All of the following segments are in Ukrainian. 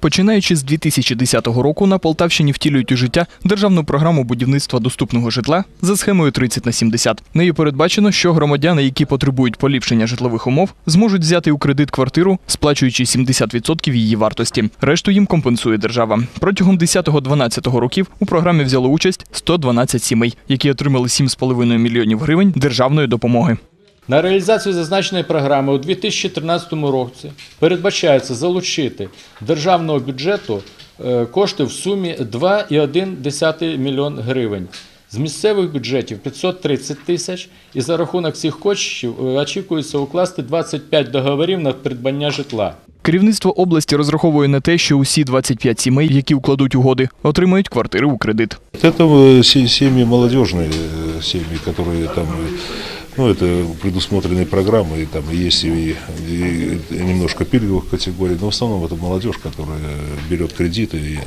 Починаючи з 2010 року на Полтавщині втілюють у життя державну програму будівництва доступного житла за схемою 30 на 70. Нею передбачено, що громадяни, які потребують поліпшення житлових умов, зможуть взяти у кредит квартиру, сплачуючи 70% її вартості. Решту їм компенсує держава. Протягом 10-12 років у програмі взяло участь 112 сімей, які отримали 7,5 мільйонів гривень державної допомоги. На реалізацію зазначеної програми у 2013 році передбачається залучити державного бюджету е, кошти в сумі 2,1 мільйон гривень. З місцевих бюджетів 530 тисяч, і за рахунок цих коштів е, очікується укласти 25 договорів на придбання житла. Керівництво області розраховує на те, що усі 25 сімей, які укладуть угоди, отримають квартири у кредит. Это э, се- семьи молодежные, э, семьи, которые там, э, ну, это предусмотренные программы, и там есть и, и немножко пильговых категорий, но в основном это молодежь, которая берет кредиты и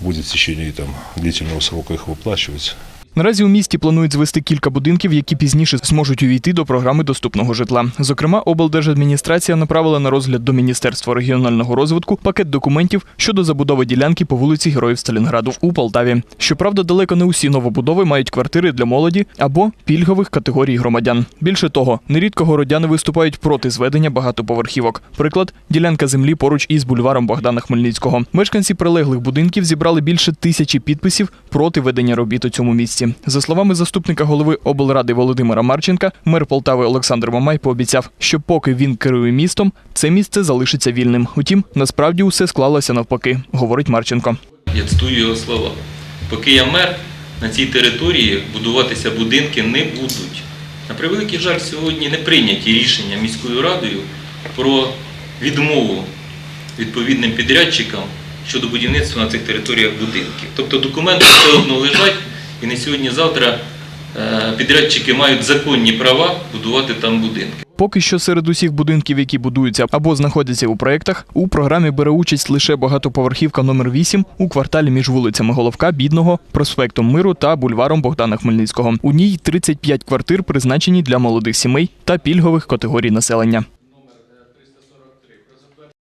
будет в течение там, длительного срока их выплачивать. Наразі у місті планують звести кілька будинків, які пізніше зможуть увійти до програми доступного житла. Зокрема, облдержадміністрація направила на розгляд до Міністерства регіонального розвитку пакет документів щодо забудови ділянки по вулиці Героїв Сталінграду у Полтаві. Щоправда, далеко не усі новобудови мають квартири для молоді або пільгових категорій громадян. Більше того, нерідко городяни виступають проти зведення багатоповерхівок. Приклад ділянка землі поруч із бульваром Богдана Хмельницького. Мешканці прилеглих будинків зібрали більше тисячі підписів проти ведення робіт у цьому місці. За словами заступника голови облради Володимира Марченка, мер Полтави Олександр Мамай пообіцяв, що поки він керує містом, це місце залишиться вільним. Утім, насправді усе склалося навпаки, говорить Марченко. Я цитую його слова. Поки я мер, на цій території будуватися будинки не будуть. На превеликий жаль, сьогодні не прийняті рішення міською радою про відмову відповідним підрядчикам щодо будівництва на цих територіях будинків. Тобто документи все одно лежать, і не сьогодні-завтра е, підрядчики мають законні права будувати там будинки. Поки що серед усіх будинків, які будуються або знаходяться у проєктах, у програмі бере участь лише багатоповерхівка номер 8 у кварталі між вулицями Головка, Бідного, проспектом Миру та бульваром Богдана Хмельницького. У ній 35 квартир призначені для молодих сімей та пільгових категорій населення.